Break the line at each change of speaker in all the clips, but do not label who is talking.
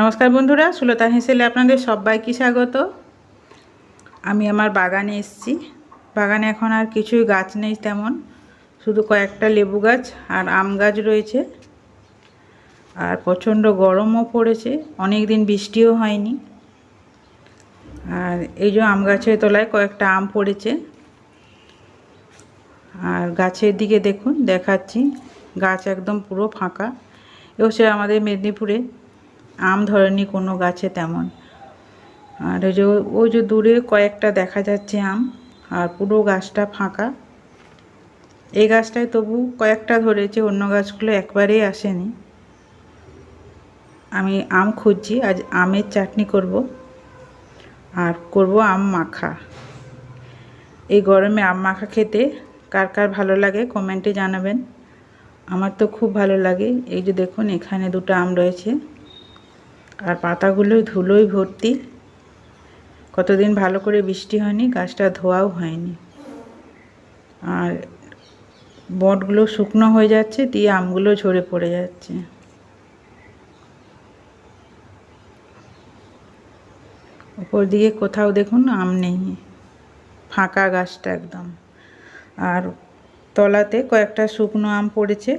নমস্কার বন্ধুরা, সুলতা হেসেলে আপনাদের সবাইকে স্বাগত। আমি আমার বাগানে এসেছি। বাগানে এখন আর কিছুই গাছ নেই তেমন। শুধু কয়েকটা লেবু গাছ আর আম গাছ রয়েছে। আর প্রচণ্ড গরমও পড়েছে অনেক দিন বৃষ্টিও হয়নি। আর এই যে আম গাছের তলায় কয়েকটা আম পড়েছে। আর গাছের দিকে দেখুন, দেখাচ্ছি। গাছ একদম পুরো ফাঁকা। এও সে আমাদের মেদিনীপুরে। আম ধরেনি কোনো গাছে তেমন। আর ওই যে ওই যে দূরে কয়েকটা দেখা যাচ্ছে আম, আর পুরো গাছটা ফাঁকা। এই গাছটায় তবু কয়েকটা ধরেছে, অন্য গাছগুলো একবারেই আসেনি। আমি আম খুঁজছি, আজ আমের চাটনি করব। আর করব আম মাখা। এই গরমে আম মাখা খেতে কার কার ভালো লাগে কমেন্টে জানাবেন। আমার তো খুব ভালো লাগে। এই যে দেখুন, এখানে দুটো আম রয়েছে। আর পাতাগুলো ধুলোই ভর্তি। কতদিন ভালো করে বৃষ্টি হয়নি, গাছটা ধোয়াও হয়নি। আর বটগুলো শুকনো হয়ে যাচ্ছে, দিয়ে আমগুলো ঝরে পড়ে যাচ্ছে। উপর দিকে কোথাও দেখুন, আম নেই। ফাঁকা গাছটা একদম। আর তলাতে কয়েকটা শুকনো আম পড়েছে।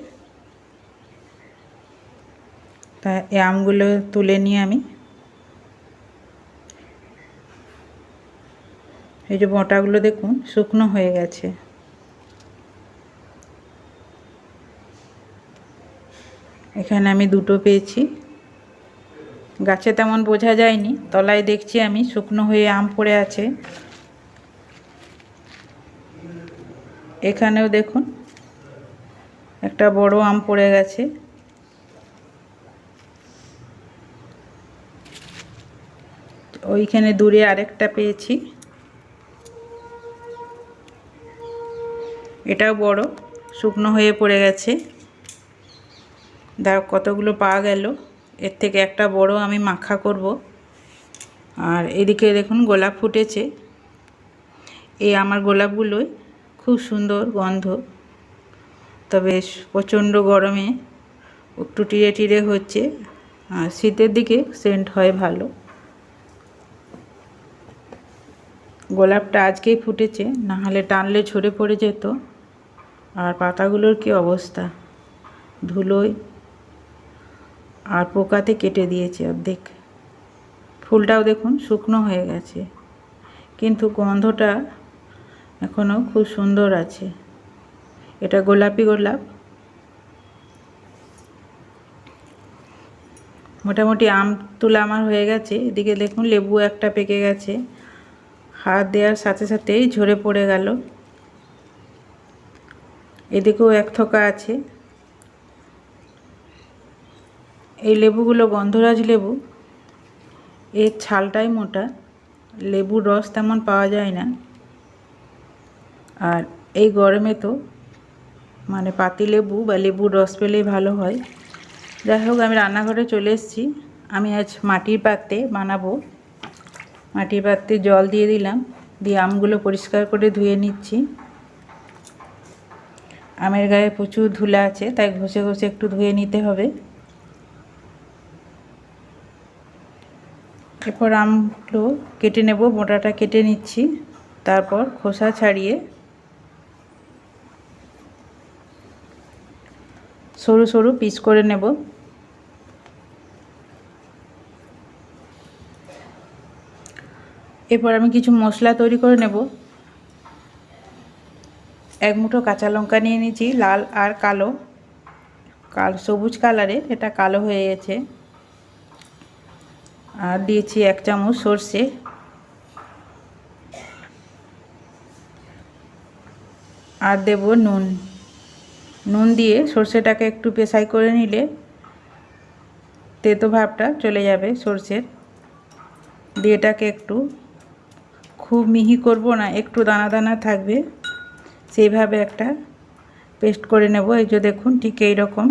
তা এই আমগুলো তুলে নিয়ে আমি। এই যে বটাগুলো দেখুন, শুকনো হয়ে গেছে। এখানে আমি দুটো পেয়েছি। গাছে তেমন বোঝা যায়নি, তলায় দেখছি আমি, শুকনো হয়ে আম পড়ে আছে। এখানেও দেখুন, একটা বড় আম পড়ে গেছে। ওইখানে দূরে আরেকটা পেয়েছি। এটাও বড়, শুকনো হয়ে পড়ে গেছে। দেখ কতগুলো পাওয়া গেল। এর থেকে একটা বড় আমি মাখা করব। আর এদিকে দেখুন গোলাপ ফুটেছে। এই আমার গোলাপগুলোই খুব সুন্দর গন্ধ। তবে প্রচণ্ড গরমে একটু টিরে টিরে হচ্ছে। আর শীতের দিকে সেন্ট হয় ভালো। গোলাপটা আজকেই ফুটেছে না হলে টানলে ঝরে পড়ে যেত। আর পাতাগুলোর কি অবস্থা? ধুলোয় আর পোকাতে কেটে দিয়েছে অর্ধেক। ফুলটাও দেখুন শুকনো হয়ে গেছে, কিন্তু গন্ধটা এখনও খুব সুন্দর আছে। এটা গোলাপি গোলাপ। মোটামুটি আম, তুলা আমার হয়ে গেছে, এদিকে দেখুন লেবু একটা পেকে গেছে। হাত দেওয়ার সাথে সাথেই ঝরে পড়ে গেল। এদিকেও এক থোকা আছে। এই লেবুগুলো গন্ধরাজ লেবু। এর ছালটাই মোটা। লেবুর রস তেমন পাওয়া যায় না। আর এই গরমে তো মানে পাতি লেবু বা লেবুর রস পেলেই ভালো হয়। যাই হোক, আমি রান্নাঘরে চলে এসেছি। আমি আজ মাটির পাত্রে বানাবো। মাটির পাত্রে জল দিয়ে দিলাম। দিয়ে আমগুলো পরিষ্কার করে ধুয়ে নিচ্ছি। আমের গায়ে প্রচুর ধুলা আছে, তাই ঘষে ঘষে একটু ধুয়ে নিতে হবে। এরপর আমগুলো কেটে নেব, মোটাটা কেটে নিচ্ছি। তারপর খোসা ছাড়িয়ে সরু সরু পিস করে নেব। এরপর আমি কিছু মশলা তৈরি করে নেব। এক মুঠো কাঁচা লঙ্কা নিয়ে নিয়েছি, লাল আর কালো। কাল, সবুজ কালারের এটা কালো হয়ে গেছে। আর দিয়েছি এক চামচ সর্ষে। আর দেব নুন। নুন দিয়ে সর্ষেটাকে একটু পেশাই করে নিলে তেতো ভাবটা চলে যাবে সর্ষের। দিয়ে এটাকে একটু খুব মিহি করব না, একটু দানা দানা থাকবে। সেইভাবে একটা পেস্ট করে নেব, এই যে দেখুন ঠিক এই রকম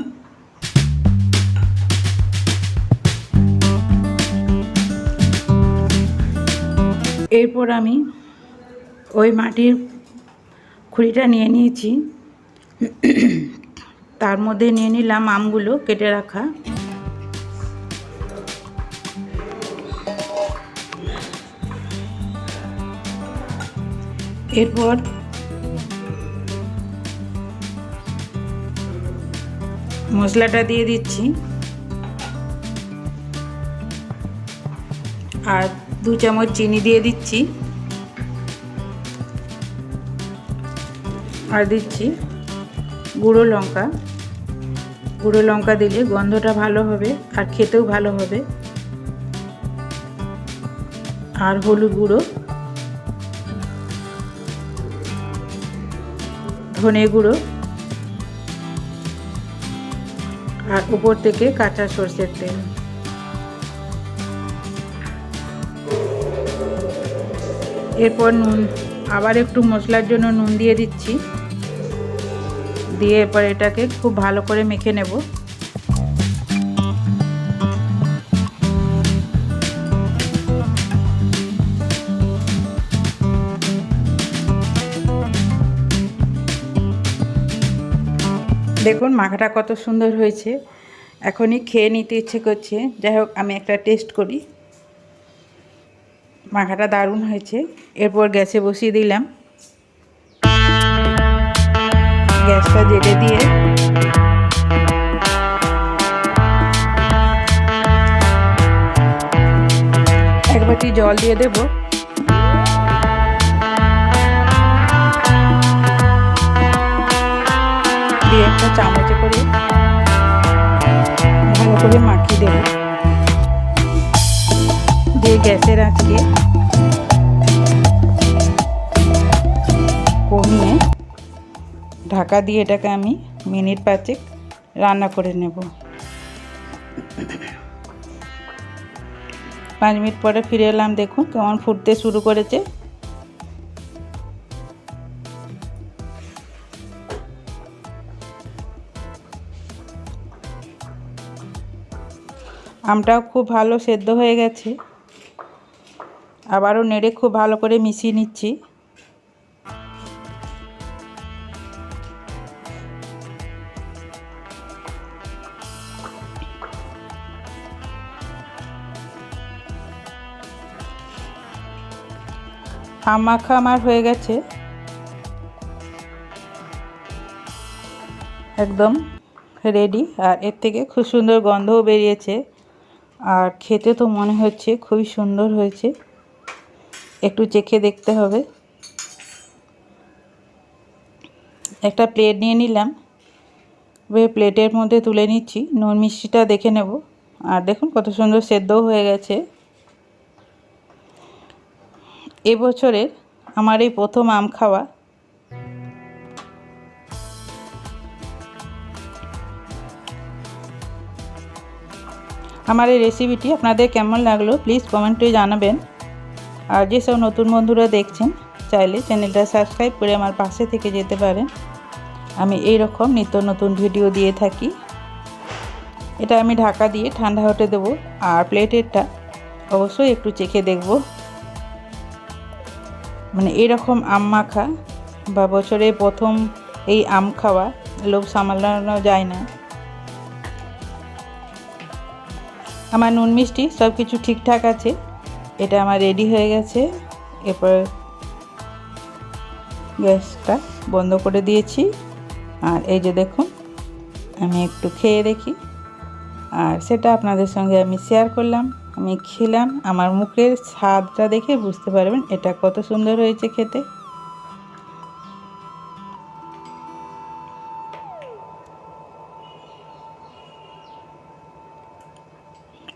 এরপর আমি ওই মাটির খুঁড়িটা নিয়ে নিয়েছি। তার মধ্যে নিয়ে নিলাম আমগুলো কেটে রাখা। এরপর মশলাটা দিয়ে দিচ্ছি। আর দু চামচ চিনি দিয়ে দিচ্ছি। আর দিচ্ছি গুঁড়ো লঙ্কা। গুঁড়ো লঙ্কা দিলে গন্ধটা ভালো হবে আর খেতেও ভালো হবে। আর হলুদ গুঁড়ো। ধনে গুঁড়ো আর উপর থেকে কাঁচা সর্ষের তেল। এরপর নুন, আবার একটু মশলার জন্য নুন দিয়ে দিচ্ছি। দিয়ে এরপর এটাকে খুব ভালো করে মেখে নেব। দেখুন, মাখাটা কত সুন্দর হয়েছে। এখনই খেয়ে নিতে ইচ্ছে করছে। যাই হোক, আমি একটা টেস্ট করি। মাখাটা দারুণ হয়েছে। এরপর গ্যাসে বসিয়ে দিলাম। গ্যাসটা জেলে দিয়ে এক বাটি জল দিয়ে দেব। দিয়ে একটা চামচে করে ভালো করে মাখিয়ে দেব। দিয়ে গ্যাসের আঁচকে কমিয়ে ঢাকা দিয়ে এটাকে আমি মিনিট পাঁচেক রান্না করে নেব। পাঁচ মিনিট পরে ফিরে এলাম, দেখুন কেমন ফুটতে শুরু করেছে। আমটাও খুব ভালো সেদ্ধ হয়ে গেছে। আবারও নেড়ে খুব ভালো করে মিশিয়ে নিচ্ছি। আম মাখা আমার হয়ে গেছে। একদম রেডি আর এর থেকে খুব সুন্দর গন্ধও বেরিয়েছে। আর খেতে তো মনে হচ্ছে খুবই সুন্দর হয়েছে। একটু চেখে দেখতে হবে। একটা প্লেট নিয়ে নিলাম। প্লেটের মধ্যে তুলে নিচ্ছি। নুন মিষ্টিটা দেখে নেব। আর দেখুন কত সুন্দর সেদ্ধও হয়ে গেছে। এবছরের আমার এই প্রথম আম খাওয়া আমার এই রেসিপিটি আপনাদের কেমন লাগল প্লিজ কমেন্টে জানাবেন। আর যেসব নতুন বন্ধুরা দেখছেন, চাইলে চ্যানেলটা সাবস্ক্রাইব করে আমার পাশে থেকে যেতে পারেন। আমি এই রকম নিত্য নতুন ভিডিও দিয়ে থাকি। এটা আমি ঢাকা দিয়ে ঠান্ডা হতে দেবো, আর প্লেটেরটা অবশ্যই একটু চেখে দেখব। মানে এরকম আম মাখা বা বছরে প্রথম এই আম খাওয়া লোভ সামলানো যায় না। আমার নুন মিষ্টি সব কিছু ঠিকঠাক আছে। এটা আমার রেডি হয়ে গেছে। এরপর গ্যাসটা বন্ধ করে দিয়েছি। আর এই যে দেখুন, আমি একটু খেয়ে দেখি। আর সেটা আপনাদের সঙ্গে আমি শেয়ার করলাম। আমি খেলাম। আমার মুখের স্বাদটা দেখে বুঝতে পারবেন এটা কত সুন্দর হয়েছে খেতে।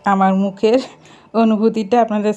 আমার মুখের অনুভূতিটা আপনাদের